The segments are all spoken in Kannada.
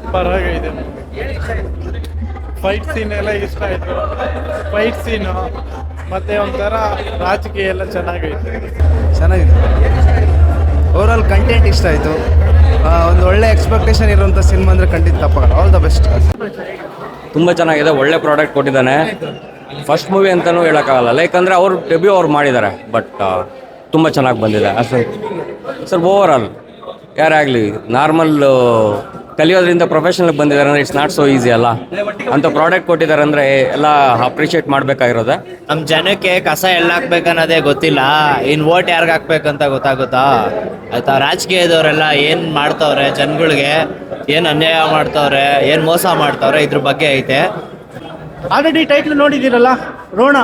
ಸೂಪರ್ ಆಗಿದೆ. ಫೈಟ್ ಸೀನ್ ಎಲ್ಲ ಇಷ್ಟ ಆಯ್ತು. ಫೈಟ್ ಸೀನು ಮತ್ತೆ ಒಂಥರ ರಾಜಕೀಯ ಎಲ್ಲ ಚೆನ್ನಾಗೈತೆ. ಚೆನ್ನಾಗಿದೆ. ಓವರಾಲ್ ಕಂಟೆಂಟ್ ಇಷ್ಟ ಆಯಿತು. ಒಂದು ಒಳ್ಳೆ ಎಕ್ಸ್ಪೆಕ್ಟೇಷನ್ ಇರುವಂಥ ಸಿನಿಮಾ ಅಂದರೆ ಖಂಡಿತ ತಪ್ಪಾಗಲ್ಲ. ಆಲ್ ದ ಬೆಸ್ಟ್ ತುಂಬ ಚೆನ್ನಾಗಿದೆ. ಒಳ್ಳೆ ಪ್ರಾಡಕ್ಟ್ ಕೊಟ್ಟಿದ್ದಾನೆ. ಫಸ್ಟ್ ಮೂವಿ ಅಂತಲೂ ಹೇಳೋಕ್ಕಾಗಲ್ಲ. ಲೈಕ್ ಅಂದರೆ ಅವರು ಡೆಬ್ಯೂ ಅವ್ರು ಮಾಡಿದ್ದಾರೆ. ಬಟ್ ತುಂಬ ಚೆನ್ನಾಗಿ ಬಂದಿದೆ. ಅಷ್ಟೇ ಸರ್ ಓವರ್ ಆಲ್ ಯಾರೇ ಆಗಲಿ ನಾರ್ಮಲ್ ಕಲಿಯೋದ್ರಿಂದ ಪ್ರೊಫೆಷನಲ್ ಬಂದಿದ್ದಾರೆ ಅಂದರೆ ಇಟ್ಸ್ ನಾಟ್ ಸೋ ಈಸಿ ಅಲ್ಲ. ಅಂತ ಪ್ರಾಡಕ್ಟ್ ಕೊಟ್ಟಿದ್ದಾರೆ ಅಂದರೆ ಎಲ್ಲ ಅಪ್ರಿಷಿಯೇಟ್ ಮಾಡಬೇಕಾಗಿರೋದೆ? ನಮ್ಮ ಜನಕ್ಕೆ ಕಸ ಎಲ್ಲ ಹಾಕ್ಬೇಕನ್ನೋದೇ ಗೊತ್ತಿಲ್ಲ. ಇನ್ನು ಓಟ್ ಯಾರಿಗೆ ಹಾಕ್ಬೇಕಂತ ಗೊತ್ತಾಗುತ್ತಾ? ಆಯ್ತಾ? ರಾಜಕೀಯದವರೆಲ್ಲ ಏನು ಮಾಡ್ತವ್ರೆ? ಜನಗಳಿಗೆ ಏನು ಅನ್ಯಾಯ ಮಾಡ್ತವ್ರೆ? ಏನು ಮೋಸ ಮಾಡ್ತವ್ರೆ? ಇದ್ರ ಬಗ್ಗೆ ಐತೆ. ಆಲ್ರೆಡಿ ಟೈಟ್ಲ್ ನೋಡಿದ್ದೀರಲ್ಲ? ರೋಣ.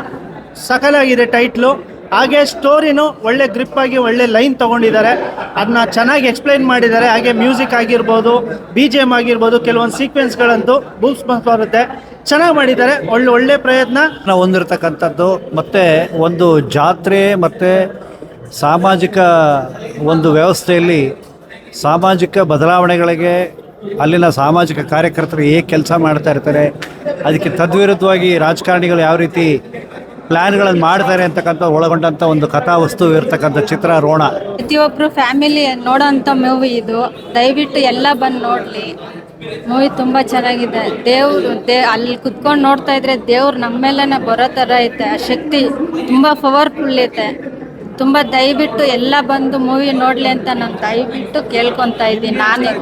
ಸಕಲಾಗಿದೆ ಟೈಟ್ಲು ಹಾಗೆ ಸ್ಟೋರಿನೂ ಒಳ್ಳೆ ಗ್ರಿಪ್ ಆಗಿ ಒಳ್ಳೆ ಲೈನ್ ತಗೊಂಡಿದ್ದಾರೆ. ಅದನ್ನ ಚೆನ್ನಾಗಿ ಎಕ್ಸ್ಪ್ಲೈನ್ ಮಾಡಿದ್ದಾರೆ. ಹಾಗೆ ಮ್ಯೂಸಿಕ್ ಆಗಿರ್ಬೋದು ಬಿ ಜಿ ಎಂ ಆಗಿರ್ಬೋದು, ಕೆಲವೊಂದು ಸೀಕ್ವೆನ್ಸ್ಗಳಂತೂ ಬೂಸ್ ಬರುತ್ತೆ. ಚೆನ್ನಾಗಿ ಮಾಡಿದ್ದಾರೆ. ಒಳ್ಳೆ ಒಳ್ಳೆ ಪ್ರಯತ್ನ. ನಾವು ಹೊಂದಿರತಕ್ಕಂಥದ್ದು ಮತ್ತು ಒಂದು ಜಾತ್ರೆ ಮತ್ತು ಸಾಮಾಜಿಕ ಒಂದು ವ್ಯವಸ್ಥೆಯಲ್ಲಿ ಸಾಮಾಜಿಕ ಬದಲಾವಣೆಗಳಿಗೆ ಅಲ್ಲಿನ ಸಾಮಾಜಿಕ ಕಾರ್ಯಕರ್ತರು ಹೇಗೆ ಕೆಲಸ ಮಾಡ್ತಾ ಇರ್ತಾರೆ, ಅದಕ್ಕೆ ತದ್ವಿರುದ್ಧವಾಗಿ ರಾಜಕಾರಣಿಗಳು ಯಾವ ರೀತಿ ಪ್ಲ್ಯಾನ್ಗಳನ್ನು ಮಾಡ್ತಾರೆ ಅಂತಕ್ಕಂಥ ಒಳಗೊಂಡಂಥ ಒಂದು ಕಥಾವಸ್ತು ಇರತಕ್ಕಂಥ ಚಿತ್ರ ರೋಣ. ಪ್ರತಿಯೊಬ್ಬರು ಫ್ಯಾಮಿಲಿ ನೋಡೋಂಥ ಮೂವಿ ಇದು. ದಯವಿಟ್ಟು ಎಲ್ಲ ಬಂದು ನೋಡಲಿ. ಮೂವಿ ತುಂಬ ಚೆನ್ನಾಗಿದೆ. ದೇವ್ರು ದೇ, ಅಲ್ಲಿ ಕುತ್ಕೊಂಡು ನೋಡ್ತಾ ಇದ್ರೆ ದೇವ್ರು ನಮ್ಮ ಬರೋ ಥರ ಐತೆ. ಆ ಶಕ್ತಿ ತುಂಬ ಪವರ್ಫುಲ್ ಐತೆ. ತುಂಬ ದಯವಿಟ್ಟು ಎಲ್ಲ ಬಂದು ಮೂವಿ ನೋಡಲಿ ಅಂತ ನಾನು ದಯವಿಟ್ಟು ಕೇಳ್ಕೊತಾ ಇದ್ದೀನಿ. ನಾನೇ